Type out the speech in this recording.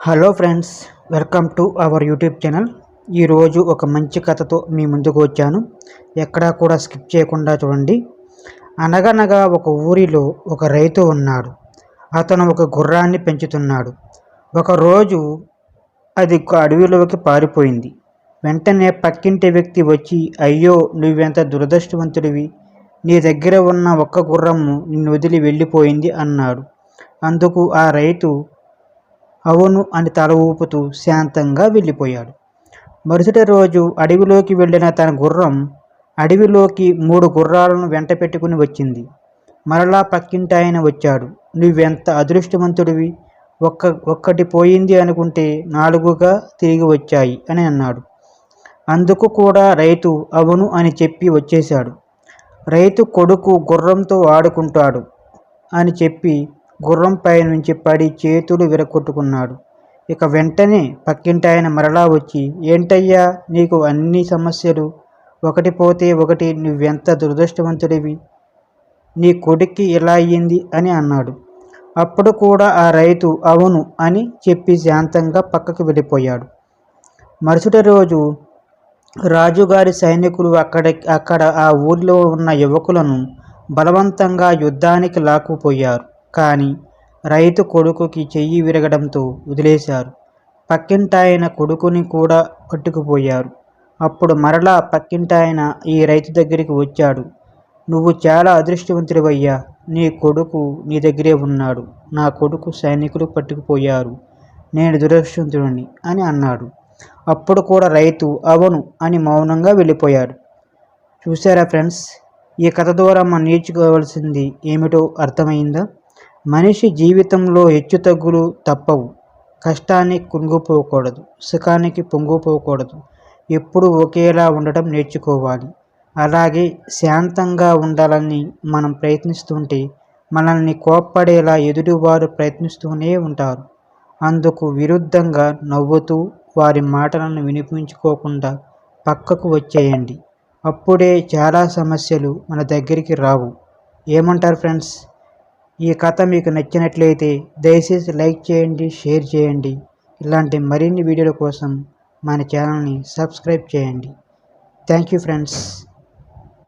Hello friends welcome to our YouTube channel. ఈరోజు ఒక మంచి కథతో మీ ముందుకు వచ్చాను. ఎక్కడా కూడా స్కిప్ చేయకుండా చూడండి. అనగనగా ఒక ఊరిలో ఒక రైతు ఉన్నాడు. అతను ఒక గుర్రాన్ని పెంచుతున్నాడు. ఒకరోజు అది ఒక అడవిలోకి పారిపోయింది. వెంటనే పక్కింటి వ్యక్తి వచ్చి అయ్యో నువ్వెంత దురదృష్టవంతుడివి. నీ దగ్గర ఉన్న ఒక్క గుర్రము నిన్ను వదిలి వెళ్ళిపోయింది అన్నాడు. అందుకు ఆ రైతు అవును అని తల ఊపుతూ శాంతంగా వెళ్ళిపోయాడు. మరుసటి రోజు అడవిలోకి వెళ్ళిన తన గుర్రం అడవిలోకి మూడు గుర్రాలను వెంట పెట్టుకుని వచ్చింది. మరలా పక్కింటి ఆయన వచ్చాడు. నువ్వెంత అదృష్టవంతుడివి? ఒక్క ఒక్కటి పోయింది అనుకుంటే నాలుగుగా తిరిగి వచ్చాయి అని అన్నాడు. అందుకు కూడా రైతు అవును అని చెప్పి వచ్చేశాడు. రైతు కొడుకు గుర్రంతో ఆడుకుంటాడు అని చెప్పి గుర్రంపై నుంచి పడి చేతులు విరగొట్టుకున్నాడు. ఇక వెంటనే పక్కింటాయన మరలా వచ్చి ఏంటయ్యా నీకు అన్ని సమస్యలు? ఒకటి పోతే ఒకటి నువ్వెంత దురదృష్టవంతుడివి? నీ కొడుక్కి ఇలా అయ్యింది? అని అన్నాడు. అప్పుడు కూడా ఆ రైతు అవును అని చెప్పి శాంతంగా పక్కకు వెళ్ళిపోయాడు. మరుసటి రోజు రాజుగారి సైనికులు అక్కడ అక్కడ ఆ ఊరిలో ఉన్న యువకులను బలవంతంగా యుద్ధానికి లాక్కుపోయారు. కానీ రైతు కొడుకుకి చెయ్యి విరగడంతో వదిలేశారు. పక్కింటాయన కొడుకుని కూడా పట్టుకుపోయారు. అప్పుడు మరలా పక్కింటాయన ఈ రైతు దగ్గరికి వచ్చాడు. నువ్వు చాలా అదృష్టవంతుడివయ్యా. నీ కొడుకు నీ దగ్గరే ఉన్నాడు. నా కొడుకు సైనికులు పట్టుకుపోయారు. నేను దురదృష్టవంతుడిని అని అన్నాడు. అప్పుడు కూడా రైతు అవును అని మౌనంగా వెళ్ళిపోయాడు. చూసారా ఫ్రెండ్స్ ఈ కథ ద్వారా మనం నేర్చుకోవాల్సింది ఏమిటో అర్థమైందా? మనిషి జీవితంలో హెచ్చుతగ్గులు తప్పవు. కష్టానికి కుంగిపోకూడదు. సుఖానికి పొంగిపోకూడదు. ఎప్పుడు ఒకేలా ఉండటం నేర్చుకోవాలి. అలాగే శాంతంగా ఉండాలని మనం ప్రయత్నిస్తుంటే మనల్ని కోప్పడేలా ఎదుటివారు ప్రయత్నిస్తూనే ఉంటారు. అందుకు విరుద్ధంగా నవ్వుతూ వారి మాటలను వినిపించుకోకుండా పక్కకు వచ్చేయండి. అప్పుడే చాలా సమస్యలు మన దగ్గరికి రావు. ఏమంటారు ఫ్రెండ్స్? ఈ కథ మీకు నచ్చినట్లయితే దయచేసి లైక్ చేయండి షేర్ చేయండి. ఇలాంటి మరిన్ని వీడియోల కోసం మన ఛానల్ని సబ్స్క్రైబ్ చేయండి. Thank you friends.